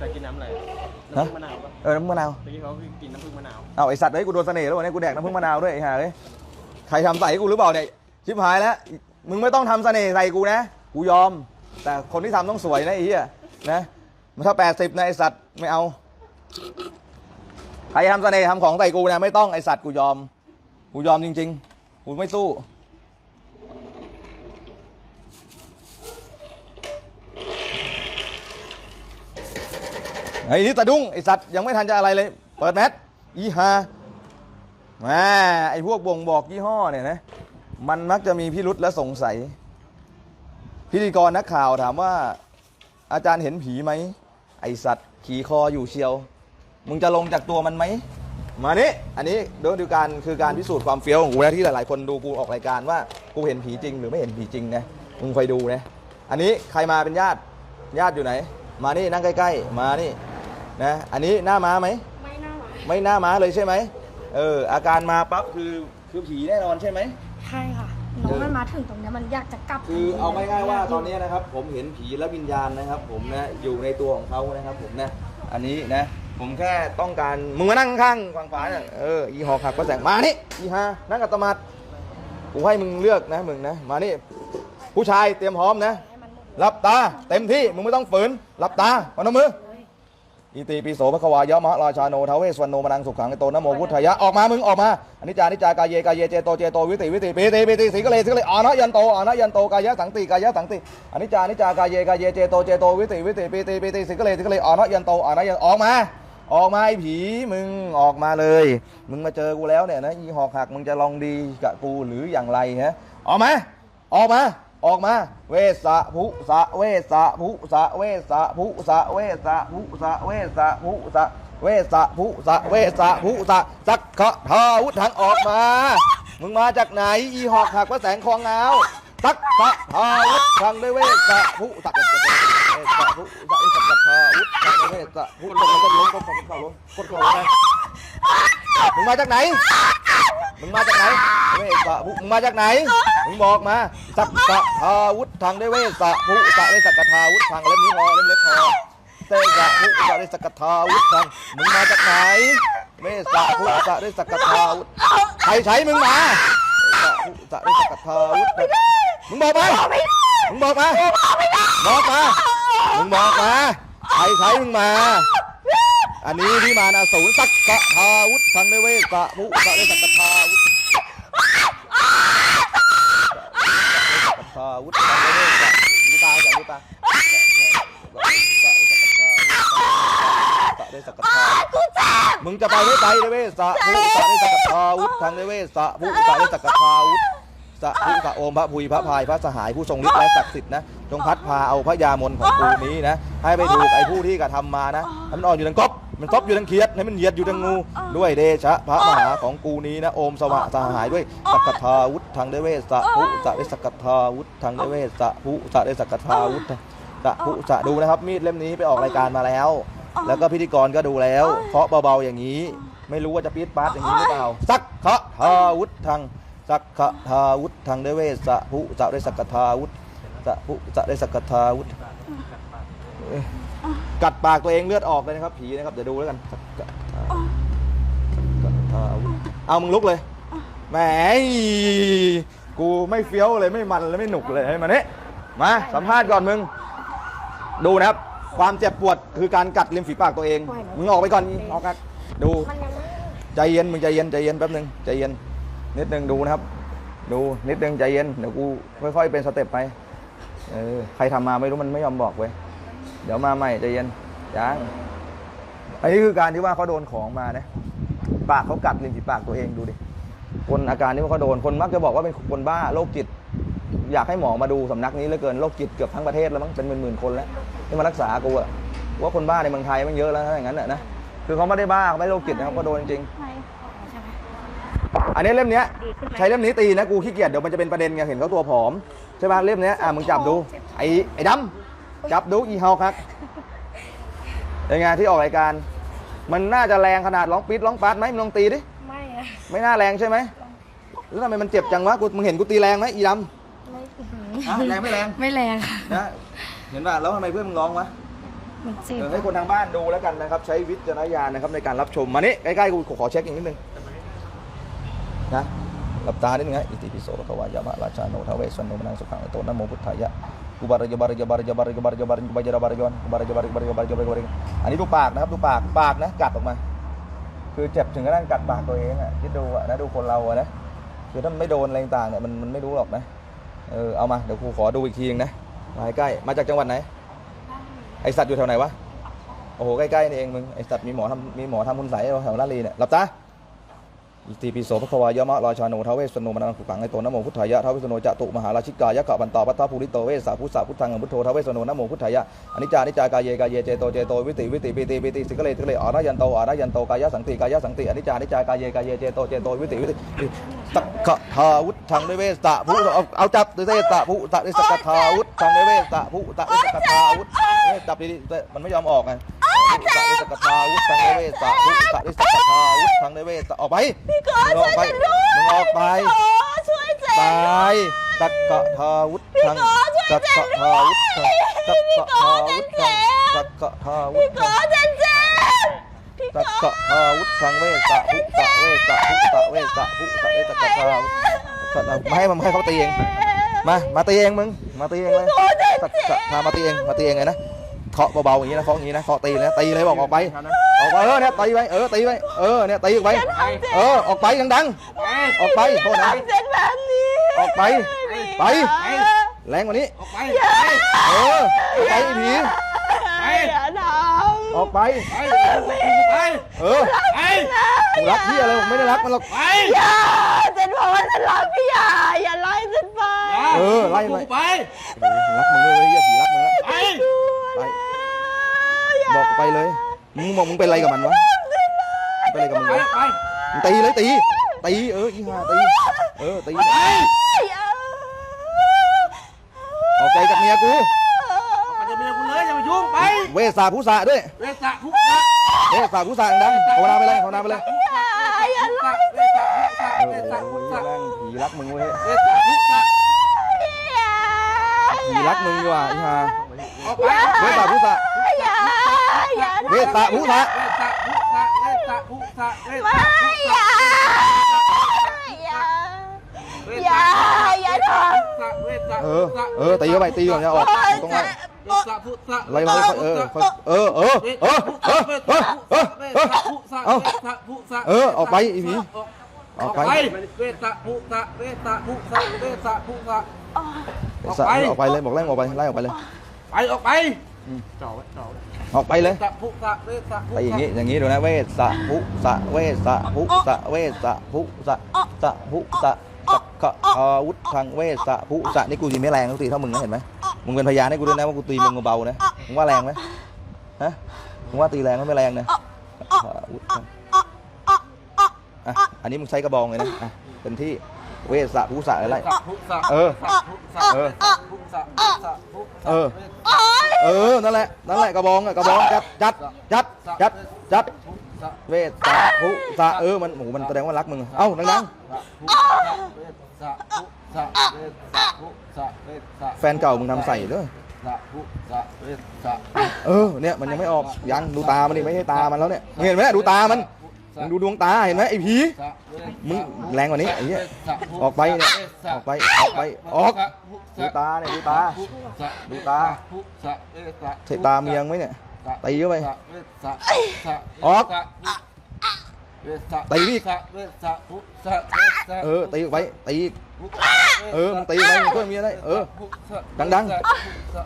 แต่กินน้ำอะไรฮะน้ำผึ้งมะนาวปะเออน้ำผึ้งมะนาวเมื่อกี้เขาคือกินน้ำผึ้งมะนาวเอาไอสัตว์ไอ้ยกูโดนเสน่ห์แล้ววันนี้กูแดกน้ำผึ้งมะนาวด้วยไอ้ห่าเลยใครทำใส่ให้กูหรือเปล่าเนี่ยชิบหายแล้วมึงไม่ต้องทำเสน่ห์ใส่กูนะกูยอม แต่คนที่ทำต้องสวยนะไอ้เหี้ยนะมันถ้าแปดสิบนะไอสัตว์ไม่เอาใครทำเสน่ห์ทำของใส่กูนะไม่ต้องไอสัตว์กูยอมกูยอมจริง ๆกูไม่สู้ ไอ้นี่ตะดุ้งไอสัตว์ยังไม่ทันจะอะไรเลย เปิดแมสอีฮาแหมไอพวกบ่งบอกยี่ห้อเนี่ยนะมันมักจะมีพิรุษและสงสัย พิธีกรนักข่าวถามว่า อาจารย์เห็นผีไหมไอสัตว์ขี่คออยู่เชียว มึงจะลงจากตัวมันไหมมานี่อันนี้โดยดูการคือการพิสูจน์ความเฟี้ยวของกูนะที่หลายๆ คนดูกูออกรายการว่ากูเห็นผีจริง หรือไม่เห็นผีจริงนะมึงคอยดูนะอันนี้ใครมาเป็นญาติญาติอยู่ไหน มานี่นั่งใกล้ ๆ มานี่ นะอันนี้หน้าม้าไหมไม่น่าหวานไม่หน้าม้าเลยใช่ไหมเอออาการมาปั๊บคือคือผีแน่นอนใช่ไหม ใช่ค่ะน้องมันมาถึงตรงเนี้ยมันอยากจะกลับคือเอาง่ายๆว่าตอนนี้นะครับ ผมเห็นผีและวิญญาณนะครับ ผมนะอยู่ในตัวของเขานะครับ ผมนะอันนี้นะ ผมแค่ต้องการมึงมานั่งข้างฝั่งขวาเนี่ยเอออีหอกหักก็แสงมานี่อีฮานั่งกับตมัดกูให้มึงเลือกนะมึงนะมานี่ผู้ชายเตรียมพร้อมนะให้มันหมดหลับตาเต็มที่มึงไม่ต้องฝืนหลับตาพนมมือเลย อิติปิโสภควายะมะราชาโนทาวเวสวรรณโนมนังสุขังโตนะโมพุทธยะออกมามึงออกมาอนิจจานิจจากายเยกายเยเจโตเจโตวิติวิติปิติปิติสีกะเลสีกะเลอานะยันโตอานะยันโตกายะสังติกายะสังติอนิจจานิจจากายเยกายเยเจโตเจโตวิติวิติปิติปิติสีกะเลสีกะเลอานะยันโตอานะยันออกมาออกมาไอ้ผีมึงออกมาเลย มึงมาเจอกูแล้วเนี่ยนะอีหอกหักมึงจะลองดีกับกูหรืออย่างไรฮะออกมาออกมา ออกมา เวสะภุสะเวสะภุสะเวสะภุสะเวสะภุสะเวสะภุสะเวสะภุสะเวสะภุสะสักขะทาวุธังออกมา มึงมาจากไหน อีหอกหักพระแสงคองเงาสักขะทาวุธังด้วยเวสะภุสะเวสะภุสักขะทาวุธังด้วยเวสะภุลงก็ลงก็ลงก็ลงก็ลงนะมึงมาจากไหน มึงมาจากไหนเวสะภุมึงมาจากไหน มึงบอกมา สักกะทาวุธทางได้เวสะภุสะได้สักกะทาวุธทางเล่มนี้พอเล่มเล็กพอเตสะภุสะได้สักกะทาวุธทางมึงมาจากไหน เวสะภุสะได้สักกะทาวุธใครใช้มึงมาเวสะภุสะได้สักกะทาวุธทางมึงบอกมา มึงบอกมา บอกมา มึงบอกมา ใครใช้มึงมา อันนี้ที่มานะศูนสักกะทาวุธทางได้เวสะภุสะได้สักกะทาวุธทาวุฒิทางเวสะดูตาจ้ะดูตาได้สักกะทามึงจะไปไม่ไปเดเวสะผู้สะได้สักกะทาวุฒทางเดเวสะผู้สะได้สักกะทาวุฒสะผู้สะโอมพระภุยพระพายพระสหายผู้ทรงฤทธิ์และศักดิ์สิทธิ์นะจงพัดพาเอาพระยามนของกูนี้นะ ให้ไปถูกไอ้ผู้ที่กระทำมานะให้มันอ่อนอยู่ทางกบ มันซบอยู่ทางเขียดให้มันเหยียดอยู่ทางงู ด้วยเดชะพระมหาของกูนี้นะโอมสวะสหายด้วยสักกะทาวุฒิทางเดเวสะผู้สะได้สักกะทาวุฒิทางเดเวสะผู้สะได้สักกะทาวุฒิจะผู้จะดูนะครับ มีดเล่มนี้ไปออกรายการมาแล้ว แล้วก็พิธีกรก็ดูแล้วเคาะเบาๆอย่างนี้ ไม่รู้ว่าจะปี๊ดปาร์ตอย่างนี้หรือเปล่าสักขะทาวุธทางสักขะทาวุธทางได้เวสะผู้จะได้สักกะทาวุธจะผู้จะได้สักกะทาวุธเอ้ย กัดปากตัวเองเลือดออกเลยนะครับผีนะครับเดี๋ยวดูแล้วกันสักกะทาเอามึงลุกเลยแหมกูไม่เฟี้ยวเลยไม่มันเลยไม่หนุกเลยให้มาเนี่ยมาสัมภาษณ์ก่อนมึง ดูนะครับ ความเจ็บปวดคือการกัดริมฝีปากตัวเอง มึงออกไปก่อนออกกันดูใจเย็นมึงใจเย็นใจเย็นแป๊บหนึงใจเย็น นิดหนึงดูนะครับ ดูนิดหนึงใจเย็นเดี๋ยวกูค่อยๆเป็นสเต็ปไปเออใครทำมาไม่รู้มันไม่ยอมบอกเว้ย เดี๋ยวมาใหม่ใจเย็นยังอันนี้คือการที่ว่าเขาโดนของมานะปากเขากัดริมฝีปากตัวเองดูดิคนอาการที่ว่าเขาโดนคนมักจะบอกว่าเป็นคนบ้าโรคจิต อยากให้หมอมาดูสำนักนี้เหลือเกินโรคจิตเกือบทั้งประเทศแล้วมั้งเป็นหมื่นๆคนแล้วที่มารักษากูอะว่าคนบ้าในเมืองไทยมันเยอะแล้วนะอย่างนั้นน่ะนะคือเขาไม่ได้บ้าเขาไม่โรคจิตนะครับเขาโดนจริงอันนี้เล่มนี้ใช้เล่มนี้ตีนะกูขี้เกียจเดี๋ยวมันจะเป็นประเด็นไงเห็นเขาตัวผอมใช่ป่ะเล่มนี้อะมึงจับดูไอ้ไอ้ดำ จับดูอีเฮาครับเป็นไงที่ออกรายการ มันน่าจะแรงขนาดร้องปี๊ดร้องปาดไหมมึงลองตีดิ ไม่อะไม่น่าแรงใช่ไหมแล้วทำไมมันเจ็บจังวะกูมึงเห็นกูตีแรงไหมอีดำไม่อื้อหือฮะแรงไม่แรงไม่แรงค่ะนะเห็นป่ะแล้วทำไมเพื่อนมึงร้องวะมันเจ็บเออให้คนทางบ้านดูแล้วกันนะครับใช้วิจารณญาณนะครับในการรับชมมานี่ใกล้ๆกูขอเช็คอีกนิดนึงนะหลับตานิดนึงฮะอิติปิโสภควายามะราชาโนทเวสสนโนมนังสุขังโตนะโมพุทธายะ Kubar Jabar Jabar Jabar Jabar Jabar Kubar Jabar Jabar Kubar Jabar Jabar Jabar Jabar บบาร์อันนี้ดูปากนะาร์จะบดูปากปากนะกัดออกบาคือเจ็บถึงกระทั่งกัดบากตัวบาร์เะคิบาร์เะนะดูคนเราอะนะคือถ้าจ็บโดนอะไรต่างเนี่ยมันมันไบารู้หรอกนะเออเบามาเดี๋ยวคร์ขอดูอีกทีนึงนะมาใกล้บาจากจังหวัดไหนไอสัตว์อยู่แถวไหนวะร์เโหใกล้ๆนี่เองมึงไอบบาร์มีหมบาร์เหมอทำคุณใสแถวลาดลีเนี่ยหลับบา ติปิโสภควายมะราชาโนทเวสสนโนมนังสุขังไอโตนโมพุทธายะทเวสสนโนจตุมหาราชิกายะกะปันตาปัตตาภูริโตเวสสาพุทธาพุทธังพุทโธทเวสสนโนนโมพุทธายะอนิจจานิจจากายเยกายเยเจโตเจโตวิติวิติปิติปิติสิกเลสิกเลอาระยันโตอาระยันโตกายะสังติกายะสังติอนิจจานิจจากายเยกายเยเจโตเจโตวิติวิติสักขะทาวุธังด้วยเวสสะพุเอาเอาจับด้วยเวสสะพุตะด้วยสักขะทาวุธังด้วยเวสสะพุตะด้วยสักขะทาวุธจับดีๆมันไม่ยอมออกไง พุทธะวิสกทาวุฒทางเดเวสะพุทธะวิสกทาวุฒทางเดเวสะออกไปพี่กอช่วยฉันด้วยมึงออกไปช่วยเจ๊ตายตักกะทาวุฒทางตักกะทาวุฒทางตักกะทาวุฒทางตักกะทาวุฒขอเจ๊เจ๊พี่ตักกะทาวุฒทางเวสะพุทธะเวสะพุทธะเวสะพุทธะเวสกทาวุฒไม่ให้มันให้เขาตีเองมามาตีเองมึงมาตีเองเลยตักกะทามาตีเองมาตีเองไงนะาะเบาๆอย่างนี้นะเคาะอย่างนี้นะเคาะตีเลยนะตีเลยบอกออกไปออกไปเออเนี่ยตีไปเออตีไปเออเนี่ยตีออกไปเออออกไปดังๆออกไปโทษนะเจ๊แบบนี้ออกไปไป แรงกว่านี้ออกไปเออออกไปไอ้ผีอย่าทออกไปไปไปเออไปกูรักพี่อะไรผมไม่ได้รักมันหรอกไปำอย่าเจ๊บอกว่าฉันรักพี่อย่าอย่าไล่ฉันไปเออไล่ไปไปโอ้โหรักมึงเลยเว้ยเหี้ยผีรักมึงแล้วไปไป บอกไปเลย มึงบอกมึงเป็นอะไรกับมันวะมึงเป็นอะไรกับมึงไปวะไปมึงตีเลยตี ตีเอออีห่าตี เออตีออกใจจากเมียกู ไปจะเมียกูเลยอย่ามายุ่งไปเวสสาผู้สาด้วย เวสะทุกข์นะเวสสาผู้สาดังๆภาวนาไปเลยภาวนาไปเลยเวสะเวสะเวสะโอ้ทุกโหข์นะแม่งผีรักมึงเว้ยเวสะทุกข์นะผีรักมึงดีกว่าอีห่าออกไปเวสสาผู้สา อย่าอย่าเวสสาผู้สาเวสะทุกข์นะเวสะทุกข์นะเวสะไม่ทุกข์อย่านะอย่าเวอย่าสะอย่าทำเวสะเออ เออตีเข้าไปตีก่อนจะออกตรงนั้นเวสะทุกข์นะไล่มาค่อยๆเออค่อยเออเออเออเออเออเออเออเออเอาเออออกไปอีผีออกไปเวสะพุสะเวสะพุสะเวสะพุสะเวสสาออกไปเลยบอกไล่ออกไปไล่ออกไปเลยไปออกไปจ่อไว้จ่อไว้ ออกไปเลยสะพุสะเวสะพุไปอย่างนี้อย่างนี้ดูนะเวสสะภุสะเวสสะภุสะเวสสะภุสะสะภุสะสักขะอาวุธทางเวสสะภุสะนี่กูตีไม่แรงกูตีเท่ามึงนะเห็นไหมมึงเป็นพยานให้กูด้วยนะว่ากูตีมึงเบาๆนะมึงว่าแรงไหมฮะมึงว่าตีแรงไหมไม่แรงนะอาวุธทางอะอันนี้มึงใช้กระบองเลยนะอะเป็นที่เวสสะภุสะอะไรสะพุสะเออสะพุสะเออสะพุสะสะพุสะเออ เออ นั่นแหละ นั่นแหละกระบองอะกระบองจัดจัดจัดจัดจัดเวสสะภุสะเออ มันโอ้โหมันแสดงว่ารักมึง เอ้าดังสะพุสะเวสะพุสะเวสะพุสะเวสะๆแฟนเก่ามึงทำใส่ด้วยเออ เนี่ยมันยังไม่ออก ยังดูตามันดิไม่ใช่ตามันแล้วเนี่ยมึงเห็นไหมดูตามัน มึงดูดวงตาเห็นไหมไอ้ผีสะเวสะมึงแรงกว่านี้ไอ้เหี้ยสะพุออกไปเนี่ยเวสะออกไปออกไปออกสะพุดูสะตาเนี่ยดูตาพุสะดูตาพุสะเวสะเทตาเมียงไหมเนี่ยตีเข้าไปสะเวสะสะออกสะเวสะตีอีกสะเวสะพุสะเวสะเออตีออกไปตีอีกพุสะเออมึงตีไปมึงช่วยเมียได้เออพุสะดังๆพุส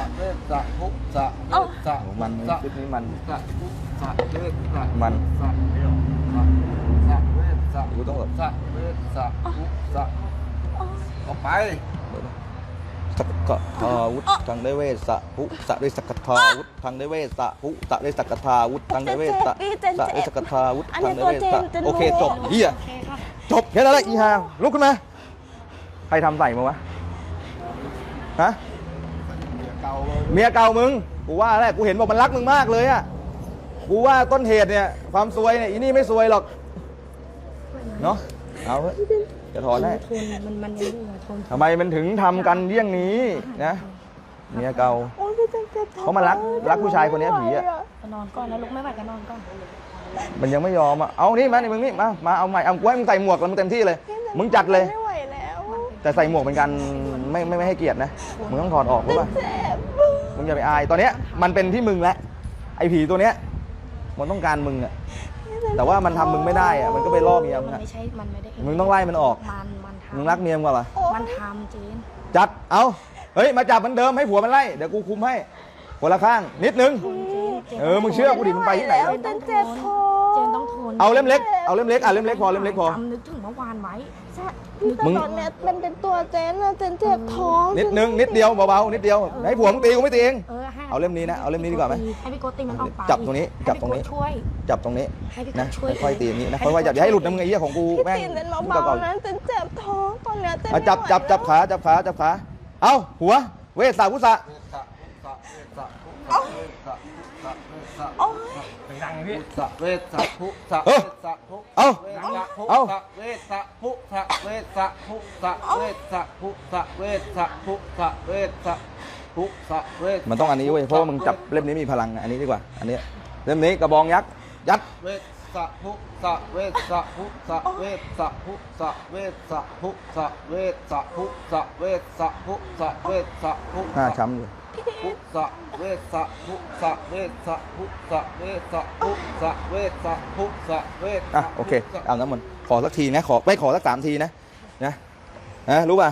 ะพุสะเวสะพุสะเวสะโอ้มันพุสะคลิปนี้มัน สะพุสะเวสะมัน สะเดียวสะสะเวสะกูต้องแบบสะเวสะพุสะออกไปสักกะทาวุธทางได้เวสสะภุสะได้สักกะทาวุธทางได้เวสสะภุสะได้สักกะทาวุธทางได้เวสสะสะได้สักกะทาวุธทางได้เวสสะโอเคจบเฮียโอเคค่ะจบแค่นั้นแหละอีฮาลุกขึ้นมา ใครทำใส่มาวะฮะ เมียเก่ามึง กูว่าแหละกูเห็นบอกมันรักมึงมากเลยอะกูว่าต้นเหตุเนี่ย ความซวยเนี่ยอีนี่ไม่ซวยหรอก เนาะเอาเถอะจะถอนให้ทนมันมันยังอยู่อะทนทำไมมันถึงทำกันเยี่ยงนี้นะ เมียเก่า โอ้ยพี่เจนเจ็บท้องเขามารักรักผู้ชายคนเนี้ยผีอะ ก็นอนก่อนนะลุกไม่ไหวก็นอนก่อนมันยังไม่ยอมอะ เอานี่มานี่มึงนี่มา มาเอาใหม่ เอากูให้มึงใส่หมวกแล้วมึงเต็มที่เลย มึงจัดเลย ไม่ไหวแล้ว แต่ใส่หมวกเป็นการ ไม่ไม่ไม่ให้เกียรตินะมึงต้องถอดออกรู้ป่ะเจ็บมึงอย่าไปอายตอนเนี้ยมันเป็นที่มึงแล้วไอ้ผีตัวเนี้ยมันต้องการมึงอะแต่ว่ามันทำมึงไม่ได้อะมันก็ไปล่อเมียมึมังนอะไม่ใช่ มันไม่ได้มึงต้องไล่มันออก มันมันทำมึงรักเมียมึงกว่าเหรอ มันทำจริงจัด เอาเฮ้ย มาจับมันเดิมให้ผัวมันไล่ เดี๋ยวกูคุมให้คนละข้าง นิดนึง เออ มึงเชื่อกูดิมึงไปที่ไหนแล้วเจนเจ็บท้องเจนต้องทนเอาเล่มเล็ก เอาเล่มเล็ก อะ เล่มเล็กพอ เล่มเล็กพอ จำนึกถึงเมื่อวานไว้ใช่ พี่แต่มึงตอนเนี้ยมันเป็นตัวเจนอะเจนเจ็บท้องนิดนึงนิดเดียวเบาๆนิดเดียวให้ผัวมึงตีกูไม่ตีเอง เออให้เอาเล่มนี้นะเอาเล่มนี้ดีกว่าไหมให้พี่โกตีมันออกไปจับตรงนี้จับตรงนี้ ให้พี่โกช่วย จับตรงนี้ให้พี่โกนะช่วยค่อยๆตีอย่างนี้นะค่อยๆจับอย่าให้หลุดนะมึงไอ้เหี้ยของกูพี่แม่งตีนเจนมึงเบาก่อนๆนะเจนเจ็บท้องตอนเนี้ยเจนเอาจับไม่ไหวจับจับแล้วขาจับขาจับขาเอาหัวเวสสาพุสะเวสสะพุสะเว สสะพุสะเวสสะพุสะเวสสะพุสะเอาเวสสะพุเอาสะเวสสะพุสะเวสสะพุสะเวสสะพุสะเวสสะพุสะเวสสะพุสะเวสมันต้องอันนี้เว้ยเพราะว่ามึงจับเล่มนี้มีพลังอันนี้ดีกว่า อันนี้เล่มนี้กระบองยักษ์ยัด เวสสะพุสะเวสสะพุสะเวสสะพุสะเวสสะพุสะเวสสะพุสะเวสสะพุสะเวสสะพุหน้าสะช้ำอยู่ พุสะเวสะพุสะเวสะพุสะเวสะพุสะเวสะพุสะเวสะอะโอเคเอาน้ำมันต์ขอสักทีนะขอไม่ขอสักสามทีนะนะนะรู้ป่ะ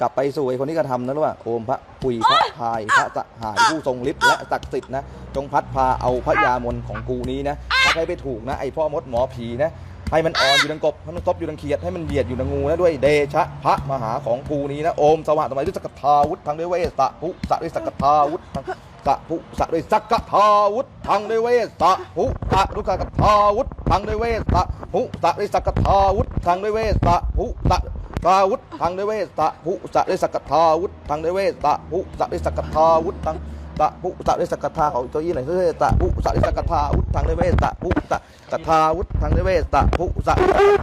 กลับไปสู่ไอ้คนที่กระทำนะรู้ป่ะโอมพระปุยพระพายพระสหายผู้ทรงฤทธิ์และศักดิ์สิทธิ์นะจงพัดพาเอาพระยามนของกูนี้นะถ้าใครไปถูกนะไอ้พ่อมดหมอผีนะ ให้มันอ่อนอยู่ดังกบให้มันซบอยู่ดังเขียดให้มันเหยียดอยู่ดังงูนะด้วยเดชะพระมหาของกูนี้นะโอมสวัสดิ์สมัยด้วยสกทาวุธทางด้วยเวสสะภุสะด้วยสกทาวุธทางสะภุสะด้วยสกทาวุธทางด้วยเวสสะภุสะด้วยสกทาวุธทางด้วยเวสสะภุสะด้วยสกทาวุธทางด้วยเวสสะภุสะทาวุธทางด้วยเวสตะภุสะด้วยสกทาวุธทางด้วยเวสตะภุสะด้วยสกทาวุธทาง ตะภุสะด้วยสกทาเขาตัวยี่ไหนเฮ้ยตะภุสะด้วยสกทาวุธทางด้เวตะภุสะกทาวุธทางด้เวตะภุสะ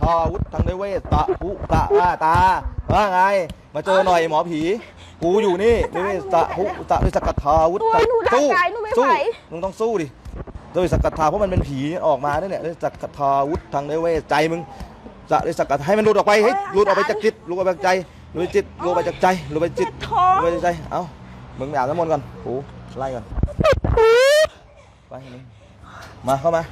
ทาวุธทางด้เวตะภุสะว่าตาว่าไง มาเจอหน่อยหมอผีกูอยู่นี่ด้วยเวตะภุสะด้วยสกทาวุธโอ้สู้มึงต้องสู้ดิด้วยสกทาเพราะมันเป็นผีออกมาเนี่ยด้วยสกทาวุธทางด้เวใจมึงจะได้สกัดให้มันหลุดออกไปให้หลุดออกไปจากจิตหลุดออกไปจากใจหลุดไปจิตหลุดไปจากใจหลุดไปจิตหลุดไปจากใจเอ้ามึงไปอาบน้ำมนต์ก่อนโอ้ ไล่ก่อนไปมึงมาเข้ามา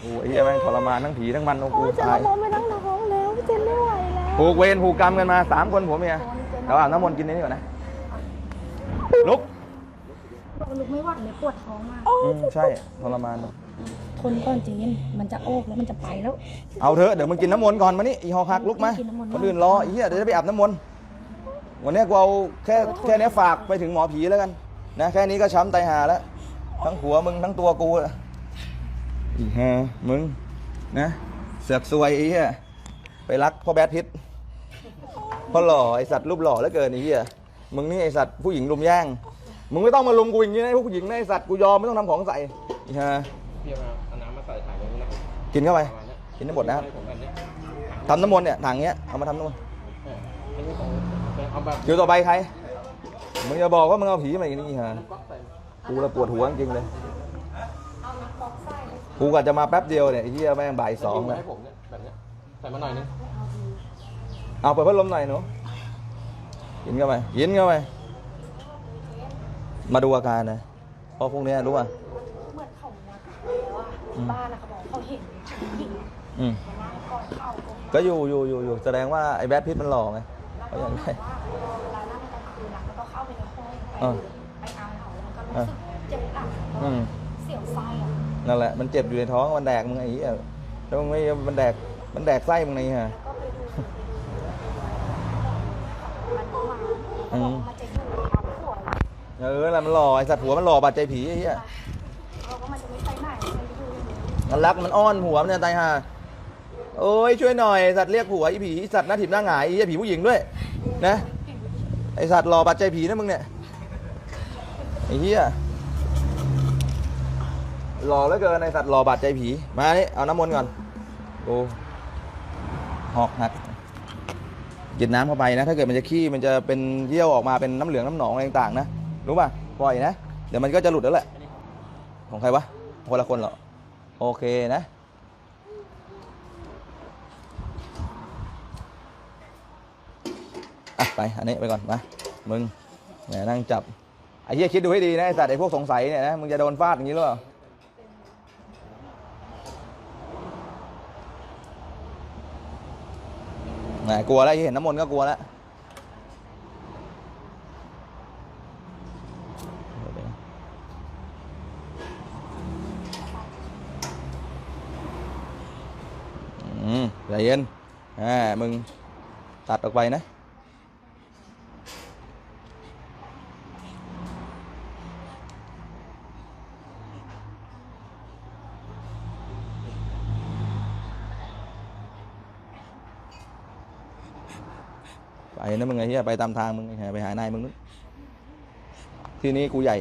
โอ้ยไอ้เหี้ยแม่งทรมานทั้งผีทั้งมันโอ้โอ้กูยเจนตายมองไม่ตั้งท้องแล้วพี่เจนไม่ไหวแล้วผูกเวรผูกกรรมกันมาสามคนผัวเมียเราอาบน้ำมนต์กินในนี่ก่อนนะลุกลุกไม่ไหวเลยปวดท้องมากอืมใช่ทรมานทนก่อนจีนมันจะโอกแล้วมันจะไปแล้ว เอาเถอะเดี๋ยวมึงกินน้ำมนต์ก่อนมานี่อีหอคักลุกมากินน้ำมนต์คนอื่นรอไอ้เหี้ยเดี๋ยวจะไปอาบน้ำมนต์วันนี้กูเอาแค่แค่นี้ฝากไปถึงหมอผีแล้วกัน นะแค่นี้ก็ช้ำไตายหาแล้ว ทั้งผัวมึงทั้งตัวกูอะอีฮะมึงนะเสือกซวยไอ้เหี้ยไปรักพ่อแบทพิษพ่อหล่อไอสัตว์รูปหล่อเหลือเกินไอ้เหี้ยมึงนี่ไอสัตว์ผู้หญิงลุมแย่งมึงไม่ต้องมาลุมกูอย่างนี้นะพวกผู้หญิงนะไอสัตว์กูยอมไม่ต้องทำของใส่อีฮะเพี่มาเอาน้ำมาใส่ถังนี้นะกินเข้าไปประมาณเนี้ยกินได้หมดนะครับผมแบบเนี้ยทำน้ำมนต์เนี่ยถังเนี้ยเอามาทำน้ำมนต์เอออันนี้ของเอาแบบคิวต่อไปใคร มึงอย่าบอกว่ามึงเอาผีมาอีกนี่ฮะก๊อกใส่กูละปวดหัวจริงๆเลยกูกะจะมาแป๊บเดียวเนี่ยไอ้เหี้ยแม่งบ่ายสองแล้แล้วให้ผมเนี่ยแบบเนี้ยใส่มาหน่อยนึงเอาเปิดพัดลมหน่อยหนูกินเข้าไปกินเข้าไปมาดูอาการนะเพราะพวกเนี้ยรู้ป่ะเหมือนเขาเนี่ยว่าบ้านนะเขาบอกเขาเห็นผู้หญิงอืมนั่งกอดเข่าตรงก็อยู่อยู่อยู่อยู่แสดงว่าไอ้แบทพิทมันหล่อไงแล้วเขาก็อยากบได้อกว่าเวลานั่งกลางคืนนะมันก็เข้าไปในห้องไปเออไปเอาเขาแล้วมันก็รู้สึกเจ็บหลังแล้วอืม เสียวไส้อะนั่นแหละมันเจ็บอยู่ในท้องมันแดกมึงไอ้เหี้ยแล้วมึงไม่มันแดกมันแดกไส้มึงไงฮะก็ไปดูมันก็มาเขาบอกว่ามันจะอยู่ทำหัวเออแล้วมันหล่อไอ้สัตว์หัวมันหล่อบาดใจผีไอ้เหี้ยเขาก็มันจะไม่ไปไหนมันจะอยู่อย่างนี้มันรักมันอ้อนผัวมันเนี่ยตายห่าโอ้ยช่วยหน่อยไอ้สัตว์เรียกผัวไอ้ผีไอ้สัตว์หน้าถิ่มหน้าหงายไอ้เหี้ยผีผู้หญิงด้วยนะ ไอสัตว์หล่อบาดใจผีนะมึงเนี่ยไอ้เหี้ยหล่อเหลือเกินไอสัตว์หล่อบาดใจผี มานี่เอาน้ำมนต์ก่อนโอ้หอกหักกินน้ำเข้าไปนะ ถ้าเกิดมันจะขี้มันจะเป็นเยี่ยวออกมาเป็นน้ำเหลืองน้ำหนองอะไรต่างๆนะรู้ป่ะปล่อยนะ เดี๋ยวมันก็จะหลุดแล้วแหละของใครวะคนละคนเหรอโอเคนะ อะไปอันนี้ไปก่อนมามึงแหมนั่งจับไอ้เหี้ยคิดดูให้ดีนะไอ้สัตว์ไอ้พวกสงสัยเนี่ยนะมึงจะโดนฟาดอย่างนี้หรือเปล่าแหมกลัวแล้วเห็นน้ำมนต์ก็กลัวแล้วอืมใจเย็นอ่ามึงตัดออกไปนะ ไปนะมึงไอ้เหี้ยไปตามทางมึงไปหานายมึงนู้นที่นี้กูใหญ่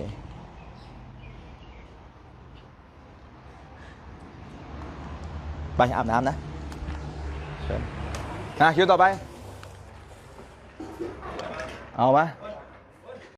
ไปอาบน้ำนะนะคิวต่อไป เอาปะเฮ้ย